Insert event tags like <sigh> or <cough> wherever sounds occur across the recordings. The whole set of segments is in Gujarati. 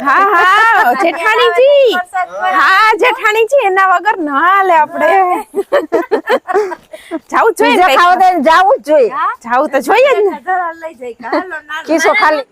હા હા <laughs> જેઠાણીજી. હા જેઠાણીજી એના વગર ન હાલે આપણે. જાવું <laughs> જોઈએ જાવું જ જોઈએ. જાવું તો જોઈએ ને. કિસ્સો ખાલી.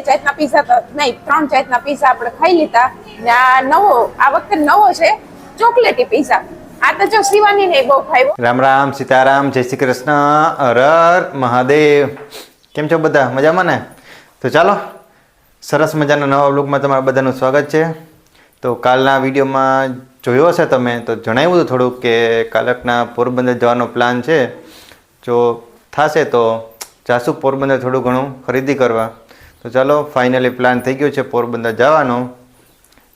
એ જાતના પીઝા નહીં, ત્રણ જાતના પીઝા આપણે ખાઈ લીધા. ને આ નવો, આ વખતે નવો છે ચોકલેટી પીઝા. આ તો જો શિવાની ને બહુ ખાવ્યો રામ રામ, સીતારામ, જય શ્રી કૃષ્ણ, હર મહાદેવ. કેમ છો બધા? મજામાં ને? તો ચાલો, સરસ મજાના નવા બ્લોગમાં તમારા બધાનું સ્વાગત છે. તો કાલના વિડીયોમાં જોયો હશે તમે, તો જણાવ્યું હતું થોડુંક કે કાલકના પોરબંદર જવાનો પ્લાન છે. જો થશે તો જાસુ પોરબંદર થોડું ઘણું ખરીદી કરવા. તો ચાલો ફાઇનલી પ્લાન થઈ ગયો છે પોરબંદર જવાનો.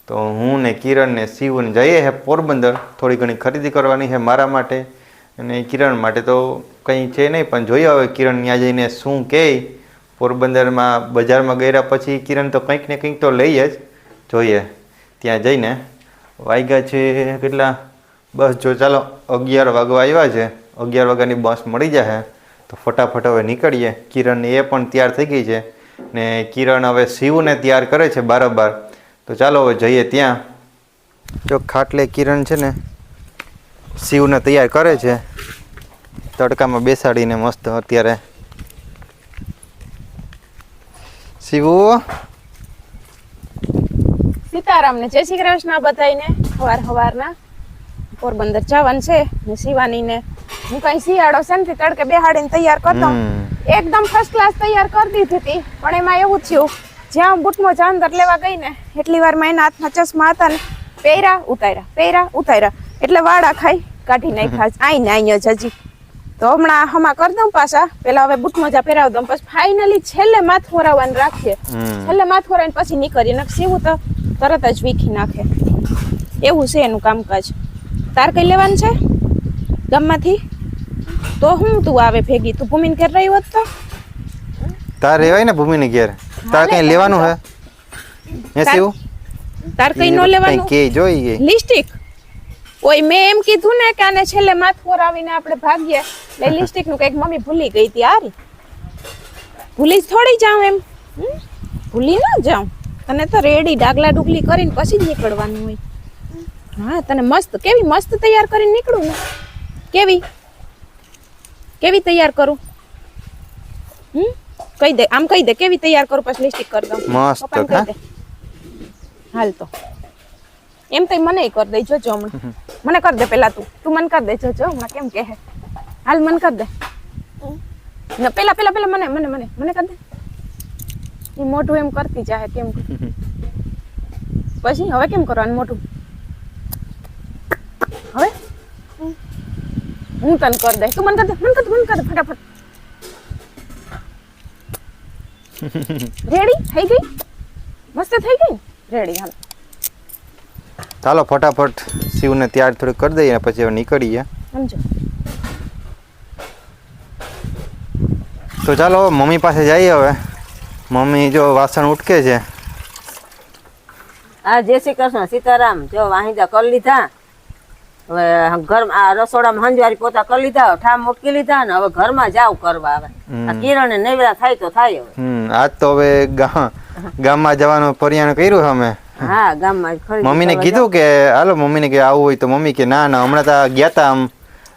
તો હું ને કિરણ ને શિવ ને જઈએ હે પોરબંદર. થોડી ઘણી ખરીદી કરવાની છે મારા માટે. અને કિરણ માટે તો કંઈ છે નહીં, પણ જોઈએ હવે કિરણ ત્યાં જઈને શું કહે પોરબંદરમાં બજારમાં ગયા પછી કિરણ તો કંઈક ને કંઈક તો લઈએ જ જોઈએ. ત્યાં જઈને વાગ્યા છે કેટલા? બસ જો ચાલો, અગિયાર વાગવા આવ્યા છે. અગિયાર વાગ્યાની બસ મળી જશે તો ફટાફટ હવે નીકળીએ. કિરણ એ પણ તૈયાર થઈ ગઈ છે. ને કિરણ હવે શિવને તૈયાર કરે છે બારોબાર. તો ચાલો હવે જઈએ ત્યાં. જો ખાટલે કિરણ છે ને શિવને તૈયાર કરે છે. તડકામાં બેસાડીને મસ્ત અત્યારે. શિવ? સીતારામ ને જય શ્રી કૃષ્ણ બધાને હવાર હવારના પોરબંદર જવાનું છે ને શિવાની ને હું કઈ શિયાળો છે ને તડકે બેહાડીને તૈયાર કરતો. એકદમ ફર્સ્ટ ક્લાસ તૈયાર કરી દીધી હતી. પણ એમાં એવું થયું જ્યાં હું બુટમો ચાંદર લેવા ગઈ ને એટલી વારમાં એના હાથમાં ચશ્મા હતા ને પહેર્યા ઉતાર્યા પહેરા ઉતાર્યા. એટલે વાળા ખાઈ કાઢી નાખ્યા. આઈ ને આઈ જ હજી. તો હમણાં હમા કરી દઉં પાછા. પેલા હવે બુટ મોજા પહેરાવી દઉં. પછી ફાઇનલી છેલ્લે માથ ફોરાવવાનું રાખીએ. છેલ્લે માથ ફોરાવીને પછી નીકળીએ. નક સીવું તો તરત જ વીખી નાખે. એવું છે એનું કામકાજ. તાર કઈ લેવાનું છે? ગામમાંથી? તો હું તું આવે ભેગી? તું ભૂમિને ઘેર રહી હોત તો? તાર રહેવાય ને ભૂમિની ઘેર? તાર કઈ લેવાનું હે? હે શિવ તાર કઈ નો લેવાનું? કે જોઈ ગઈ લિપસ્ટિક? ઓય મેં એમ કીધું ને કે આને છેલ્લે માથું ઓરાવીને આપણે ભાગીએ. એટલે <laughs> લિપસ્ટિકનું કંઈક મમ્મી ભૂલી ગઈ હતી આરી ભૂલી થોડી જાઉં એમ? ભૂલી ના જાઉં. તને તો રેડી ડાગલા ડુગલી કરીને પછી જ નીકળવાનું હોય. હા તને મસ્ત કેવી મસ્ત તૈયાર કરીને નીકળું ને? કેવી? કેવી તૈયાર કરું? હમ? કહી દે આમ કહી દે કેવી તૈયાર કરું? પછી લિસ્ટિક કરી દઉં. મસ્ત, કહી દે. હાલ તો. એમ તો મને કરી દે જોજો હમણાં. મને કરી દે પેલા તું. તું મને કરી દે જોજો હમણાં કેમ કે હે હાલ મને કરી દે. ને પેલા પેલા પેલા મને મને મને મને કરી દે. એ મોટું એમ કરતી જાય કેમ? પછી હવે કેમ કરવાનું મોઢું? હું તને કરી દે તું મને કરી દે મને કરી મને કરી ફટાફટ. રેડી થઈ ગઈ? મસ્ત થઈ ગઈ? રેડી હાલ. ચાલો ફટાફટ શિવને તૈયાર થોડી કરી દઈએ પછી હવે નીકળીએ. સમજો. તો ચાલો મમ્મી પાસે જઈએ હવે. મમ્મી જો વાસણ ઉટકે છે. આ જય શ્રી કૃષ્ણ સીતારામ જો વાહિંદા કરી લીધા. હવે ઘર આ રસોડામાં હંજવારી પોતા કરી લીધા ઠામ મૂકી લીધા ને હવે ઘરમાં જાવ કરવા હવે આ કિરણ નેવરા થાય તો થાય હવે. આજ તો હવે ગામમાં જવાનું પરિયાણ કર્યું છે અમે. હા ગામમાં મમ્મીને કરવા કીધું કે હાલો મમ્મીને કે આવું હોય તો મમ્મી કે ના ના હમણાં તો ગયા તા આમ.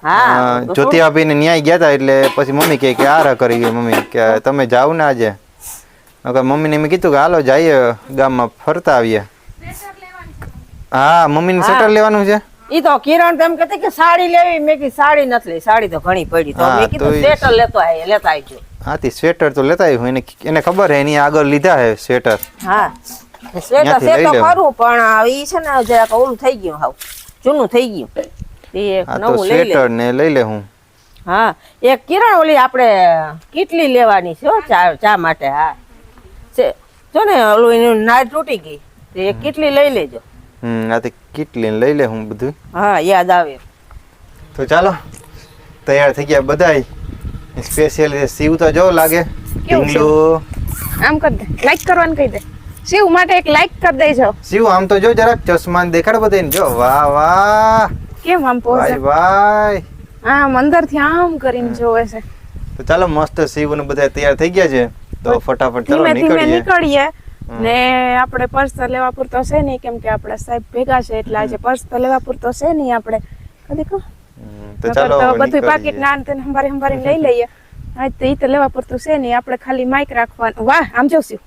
હા ને જ્યોતિ ભાભીને ન્યાય ગયા તા એટલે પછી મમ્મી કે કે આરા કરી ગઈ મમ્મી કે તમે જાઓ ને આજે. મમ્મી ને મેં કીધું કે હાલો જઈએ ગામમાં ફરતા આવીએ. હા મમ્મી ને સ્વેટર લેવાનું છે? ઈ તો કિરણ તેમ કહેતી કે સાડી લેવી. મેં કી સાડી નથી લઈ સાડી તો ઘણી પડી. તો મેં કીધું સ્વેટર લેતો આય લેતા આવજો હાથી સ્વેટર તો લેતા આવ્યો એને એને ખબર હે એની આગળ લીધા હે સ્વેટર. હા. સ્વેટર છે તો ખરું પણ ઈ છે ને જરાક ઓલું થઈ ગયું હાવ. જૂનું થઈ ગયું. એ એક નવું લઈ લે. સ્વેટર ને લઈ લે હું. હા એક કિરણ ઓલી આપણે કેટલી લેવાની છે હો ચા ચા માટે હા. જો ને ઓલું એનું નાળ તૂટી ગઈ. તે કેટલી લઈ લેજો. હમ આથી કીટલી લઈ લે હું બધું. હા યાદ આવે. તો ચાલો તૈયાર થઈ ગયા બધાય. સ્પેશિયલ સીવ તો જો લાગે. ઢીંગલો. આમ કરી દે. લાઈક કરવાનું કહી દે. શિવ માટે એક લાઈક કરી દેજો શિવ આમ તો જો જરાક ચશ્માન દેખાડ બધાને જો વાહ વાહ. કેમ આમ પોઝ ભાઈ ભાઈ. આમ અંદરથી આમ કરીને જોવે છે. તો ચાલો મસ્ત શિવ ને બધા તૈયાર થઈ ગયા છે. તો ફટાફટ ચાલો નીકળીએ. નીકળીએ. ને આપણે પર્સ તો લેવા પૂરતો છે નહીં કેમ કે આપણા સાહેબ ભેગા છે એટલે આજે પર્સ તો લેવા પૂરતો છે નહીં આપણે. કદી કહો. તો ચાલો બધું પાકીટ ના તેને હંભારી હંભારી લઈ લઈએ. આજ તો ઈ તો લેવા પૂરતું છે નહીં આપણે ખાલી માઇક રાખવાનું. વાહ આમ જોશું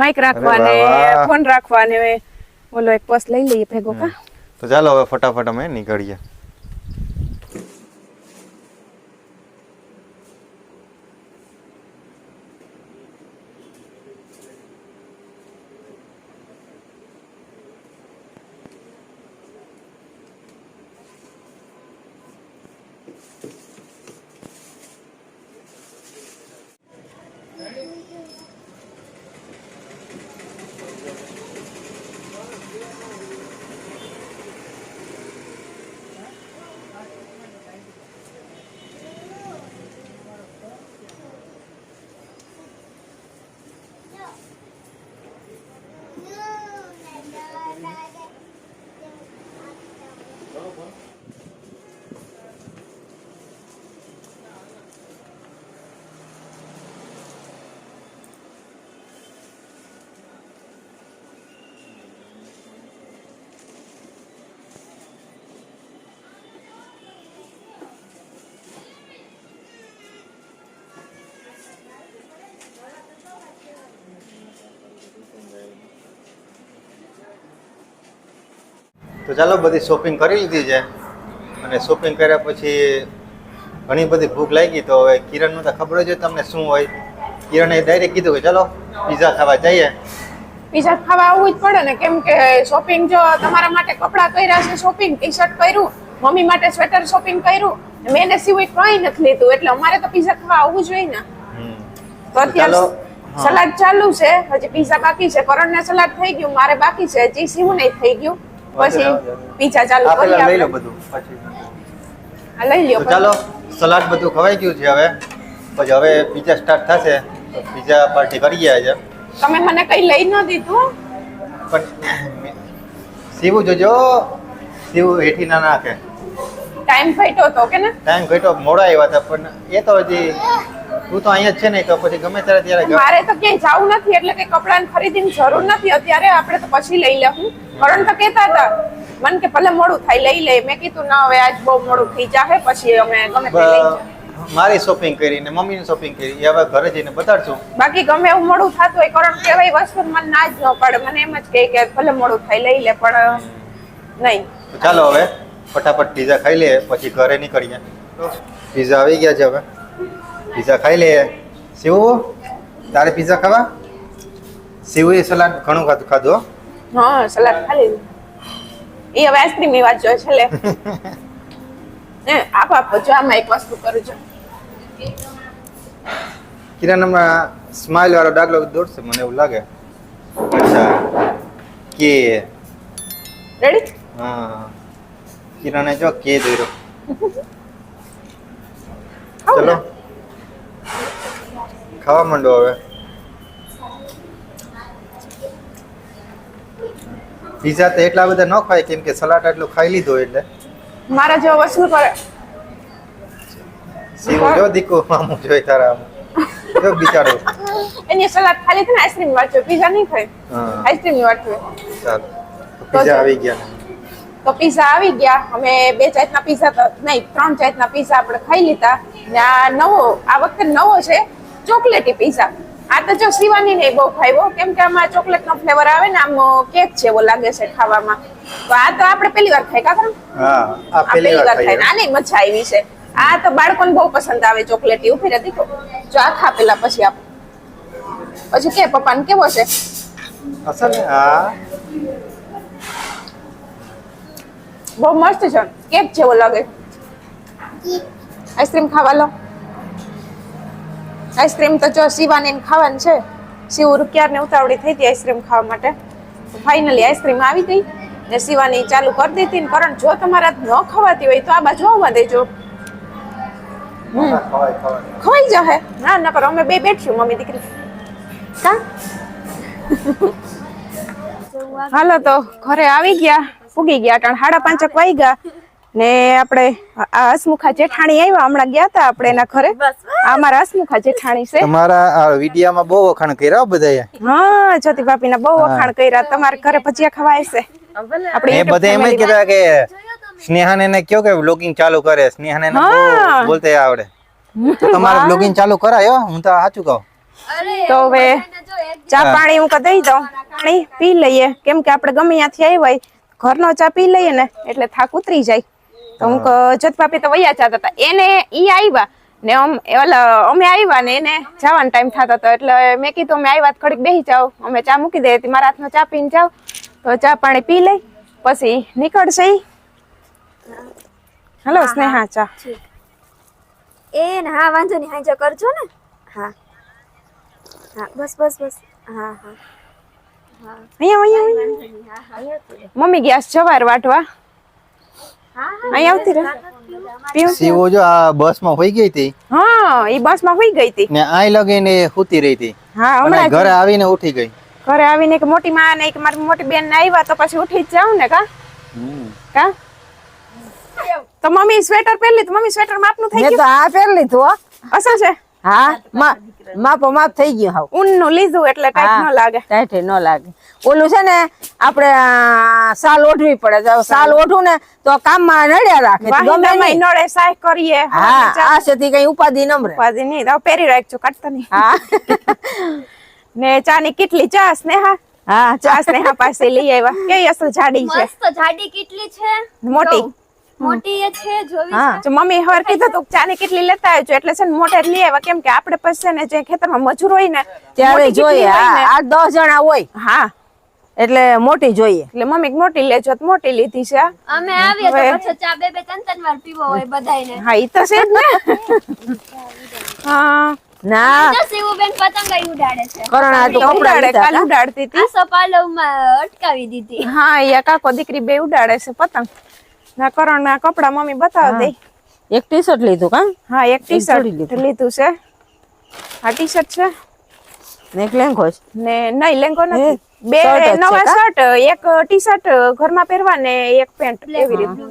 માઇક રાખવાને. ફોન રાખવાને ઓલો એક પર્સ લઈ લઈએ ભેગો કા? તો ચાલો હવે ફટાફટ અમે નીકળીએ. থাকুন તો ચાલો બધી શોપિંગ કરી લીધી છે. અને શોપિંગ કર્યા પછી ઘણી બધી ભૂખ લાગી તો હવે કિરણનું તો ખબર જ તમને શું હોય. કિરણે ડાયરેક્ટ કીધું કે ચલો પીઝા ખાવા જઈએ. પીઝા ખાવા આવવું જ પડે ને. કેમ કે શોપિંગ જો તમારા માટે કપડાં કર્યા છે શોપિંગ ટી શર્ટ કર્યું મમ્મી માટે સ્વેટર શોપિંગ કર્યું મેં એને સિવાય કંઈ નથી લીધું. એટલે અમારે તો પીઝા ખાવા આવવું જોઈએ ને. તો અત્યારે ચાલો, સલાડ ચાલુ છે. હજી પીઝા બાકી છે. કરણને સલાડ થઈ ગયું મારે બાકી છે. હજી સીવું નહીં થઈ ગયું. પછી પીઝા ચાલુ કરી લઈ લો બધું. પછી. લઈ લ્યો ચાલો સલાડ બધું ખવાઈ ગયું છે હવે. પછી હવે પીઝા સ્ટાર્ટ થશે. તો પીઝા પાર્ટી કરીએ આજે તમે મને કઈ લઈ ન દીધું? પણ સીવું જોજો. સીવું હેઠી ના નાખે. ટાઈમ ફાઈટો હતો કે ને? ટાઈમ ઘટ્યો મોડા આવ્યા હતા પણ એ તો હજી તું તો અહીંયા છે ને તો પછી ગમે ત્યારે ત્યારે મારે તો ક્યાંય જવું નથી એટલે કે કપડાં ખરીદીની જરૂર નથી. અત્યારે આપણે તો પછી લઈ લેવું કરણ તો કહેતા હતા મને કે ભલે મોડું થાય લઈ લે. મેં કીધું ના હવે આજ બહુ મોડું થઈ જાહે પછી અમે ગમે તે લઈ જાય મારી શોપિંગ કરી ને મમ્મીની શોપિંગ કરી. હવે ઘરે જઈને બતાડશું. બાકી ગમે એવું મોડું થતું હોય કરણ કહેવાય વસ્તુ મને ના જ ન પડે. મને એમ જ કહે કે ભલે મોડું થાય લઈ લે પણ નહીં. ચાલો હવે ફટાફટ પીઝા ખાઈ લઈએ પછી ઘરે નીકળીએ. પીઝા આવી ગયા છે હવે. પીઝા ખાઈ લઈએ શિવ તારે પીઝા ખાવા? શિવે સલાડ ઘણું ખાધું ખાધું હો. સલાડ ખાલી એ હવે આઈસ્ક્રીમની વાત જોઈએ છેલ્લે હે <laughs> આપ આપ જો આમાં એક વસ્તુ કરું છું. કિરાનામાં સ્માઇલ વાળો ડાગલો દોડશે મને એવું લાગે. અચ્છા. કે? રેડી હા. કિરાને જો કે ખાવું <laughs> ચલો? ખાવા માંડો હવે? પીઝા તો એટલા બધા ન ખાય કેમ કે સલાડ એટલું ખાઈ લીધો એટલે. મારા જેવો વસૂલ કરે સીવો જો દીકો મામું જોઈ તારા જો બિચારો. એની સલાડ ખાલી છે ને આઈસ્ક્રીમ વાત પીઝા નહીં ખાય. હા. આઈસ્ક્રીમની વાત ચાલો પીઝા આવી ગયા. તો પીઝા આવી ગયા. અમે બે જાતના પીઝા તો નહીં ત્રણ જાતના પીઝા આપણે ખાઈ લીધા. ને આ નવો આ વખતે નવો છે. ચોકલેટી પીઝા આ તો જો શિવાની ને બહુ ખાવ્યો કેમ કે આમાં ચોકલેટ નો ફ્લેવર આવે ને આમ કેક જેવો લાગે છે ખાવામાં. તો આ તો આપણે પહેલી વાર ખાઈ કાકા હા પહેલી વાર ખાઈ આની મજા આવી છે. આ તો બાળકોને બહુ પસંદ આવે ચોકલેટી. ઊભી રહી દીકરો. જો આ ખા પેલા પછી આપ. પછી કે પપ્પાને કેવો છે? અસલ ને હા. બહુ મસ્ત છે. કેક જેવો લાગે. આઈસ્ક્રીમ ખાવા લો. આઈસ્ક્રીમ તો જો શિવાની ખાવાની છે. શિવ રૂપિયા ને ઉતાવળી થઈ હતી આઈસ્ક્રીમ ખાવા માટે. ફાઇનલી આઈસ્ક્રીમ આવી ગઈ. ને શિવાની ચાલુ કરી દીધી ને કારણ જો તમારા ન ખવાતી હોય તો આ બાજુ આવવા દેજો. ખવાઈ જશે. ના નકર અમે બે બેઠશું મમ્મી દીકરી. કા? હાલો તો ઘરે આવી ગયા. પૂગી ગયા કારણ સાડા પાંચક વાઈ ગયા ને આપણે આ હસમુખા જેઠાણી આવ્યા હમણાં ગયા હતા આપણે એના ઘરે. આ અમારા હસમુખા જેઠાણી છે. તમારા આ વિડીયામાં બહુ વખાણ કર્યા બધાએ? હા જ્યોતિ ભાભી ના બહુ વખાણ કર્યા. તમારે ઘરે ભજીયા ખવાય છે. આપણે એ બધા એમ જ કહેતા કે સ્નેહાને એને કયો કે બ્લોગિંગ ચાલુ કરે. સ્નેહાને બોલતે આવડે. તો તમારે બ્લોગિંગ ચાલુ કરાયો હું? તો સાચું કહું. તો હવે ચા પાણી હું દઈ દઉં? પાણી પી લઈએ. કેમ કે આપણે ગમે ત્યાંથી આવ્યા હોય. ઘરનો ચા પી લઈએ ને એટલે થાક ઉતરી જાય. તો હું. જત ભાભી તો વૈયા જતા હતા. એને ઈ આવ્યા ને અમ- આવ્યા ને એને જવાનો ટાઈમ થતો હતો. એટલે મેં કીધું અમે આવ્યા તો બેસી જાઓ. અમે ચા મૂકી દઈએ. મારા હાથમાં ચા પીને જાઓ. તો ચા પાણી પી લઈ પછી નીકળશે. હલો સ્નેહા ચા. એ ને હા વાંધો નહીં. હાંજો કરજો ને. હા. હા બસ બસ બસ. હા હા. અહીંયા. મમ્મી ગયા જવાર વાટવા અહીંયા આવતી રહે. છે? જો આ બસમાં હોઈ ગઈ હતી. હા એ બસમાં હોઈ ગઈ હતી. ને આઈ લગીને સૂતી રહી હતી. હા હમણાં ઘરે આવીને ઉઠી ગઈ. ઘરે આવીને એક મોટી માં ને એક મારી મોટી બેન ને આવ્યા તો પછી ઉઠી જ જાઉં ને કા? કા? તો મમ્મી સ્વેટર પહેરલી તો મમ્મી સ્વેટર માપનું થઈ મેં ગયું? તો આ પહેરી લીધું અસલ છે? હા મા- માપો માપ થઈ ગયું હાવ. ઊનનું લીધું એટલે ટાઈટ ન લાગે. ટાઈટ ન લાગે. ઓલું છે ને આપણે સાલ ઓઢવી પડે. જો સાલ ઓઢું ને તો કામમાં નડ્યા રાખે. ગમે નહીં. નડે સાય કરીએ. હા આ સેથી કઈ ઉપાધિ ન રહે ઉપાધિ નહીં. તો પહેરી રાખજો કાઢતા નહીં. હા. <laughs> ને ચા ની કેટલી? ચા સ્નેહા? હા ચા. સ્નેહા પાસે લઈ આવ્યા. કેવી અસલ જાડી છે? મસ્ત જાડી કેટલી છે? મોટી. મોટી એ છે જોવી હા. જો મમ્મી હવાર કીધું તું ચા કેટલી લેતા આવજો એટલે છે ને મોટે લઈ આવ્યા કેમ કે આપણે પછી ને જે ખેતરમાં મજૂર હોય ને ત્યારે જોઈએ. હોય ને. હા આઠ દસ જણા હોય. હા. એટલે મોટી જોઈએ. એટલે મમ્મી મોટી લેજો તો મોટી લીધી છે અમે આવીએ તો પછી ચા બે બે ત્રણ ત્રણ વાર પીવો હોય બધાયને. હા ઈ તો છે જ ને. હા. ના. તો શિવુબેન પતંગ ઉડાડે છે. કરણ તો તો ઉડાડે કાલ ઉડાડતી હતી. આ સપાલવમાં અટકાવી દીધી. હા એ કાકો દીકરી બે ઉડાડે છે પતંગ. ના કરણ ના કપડા મમ્મી બતાવ દે. એક ટી શર્ટ લીધું કા? હા એક ટી શર્ટ લીધું. છે. આ ટી શર્ટ છે. ને એક લેંગો છે. ને નહીં લેંગો નથી. બે નવા શર્ટ એક ટી શર્ટ ઘરમાં પહેરવા ને એક પેન્ટ એવી રીતે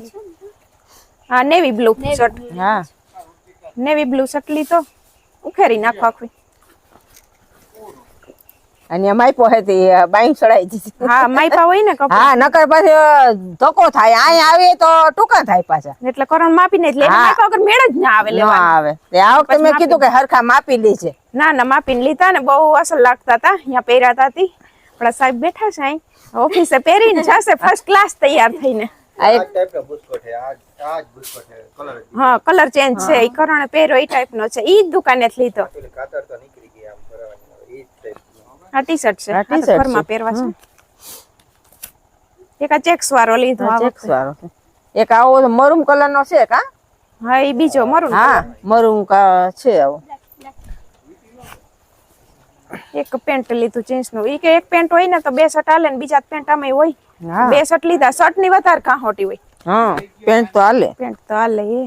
હા નેવી બ્લુ શર્ટ હા. નેવી બ્લુ શર્ટ લીધો. ઉખેરી નાખો આખી. અને માઈપો હતી બાઈ ચડાઈ દીધી. હા માઈપા હોય ને કપડા? હા નકર પછી ધક્કો થાય. અહીંયા આવે તો ટૂંકા થાય પાછા. એટલે કરણ માપી ને લે હા. માઈપા વગર મેળ જ ના આવે ન લેવા આવે. તે આ વખતે મેં કીધું કે હરખા માપી લેજે ના ના માપીને લીધા ને બહુ અસલ લાગતા હતા અહીંયા પહેરાતા હતી આપણા સાહેબ બેઠા છે અહીં. ઓફિસે પહેરીને જશે ફર્સ્ટ ક્લાસ તૈયાર થઈને. હા કલર ચેન્જ છે. એ કરણે પહેરો એ ટાઈપનો છે. ઈ જ દુકાને જ લીધો આ ટી શર્ટ છે. આ ટી શર્ટ ઘરમાં પહેરવા છે. એક આ ચેક્સ વાળો લીધો આ ચેક્સ વાળો છે. એક આવો મરૂમ કલર નો છે કા? હા એ બીજો મરૂમ હા મરૂમ કા છે આવો. એક પેન્ટ લીધું જીન્સનું. ઈ કે એક પેન્ટ હોય ને તો બે શર્ટ હાલે ને બીજા પેન્ટ આમાં હોય. બે શર્ટ લીધા. શર્ટની વધારે કાહોટી હોય. હા પેન્ટ તો હાલે. પેન્ટ તો હાલે એ.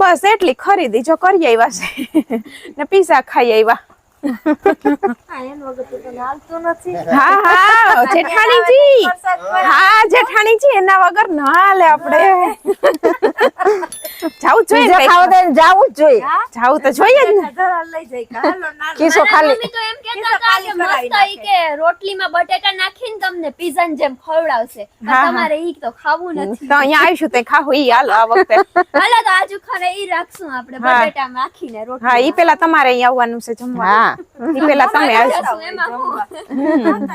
બસ એટલી ખરીદી જો કરી આવ્યા છે. <laughs> ને પીઝા ખાઈ આવ્યા. હા હા જેઠાણીજી. હા જેઠાણીજી એના વગર ના હાલે આપણે. જાવું જોઈએ પીઝા ને ખાવા. તો જાવું જોઈએ. જાવું તો જોઈએ ને. કિસો ખાલી. મમ્મી તો એમ કહેતા હતા કે મસ્ત ઈ કે રોટલીમાં બટેટા નાખીને તમને પીઝાની જેમ ખવડાવશે. તમારે ઈ તો ખાવું નથી. તો અહીંયા આવીશું તે ખાવું ઈ હાલો આ વખતે. હાલો તો આજુ ખરે ઈ રાખશું આપણે બટેટા નાખીને રોટલી હા ઈ પેલા તમારે અહીંયા આવવાનું છે જમવા હા. ઈ પેલા તમે આવશો એમાં. હું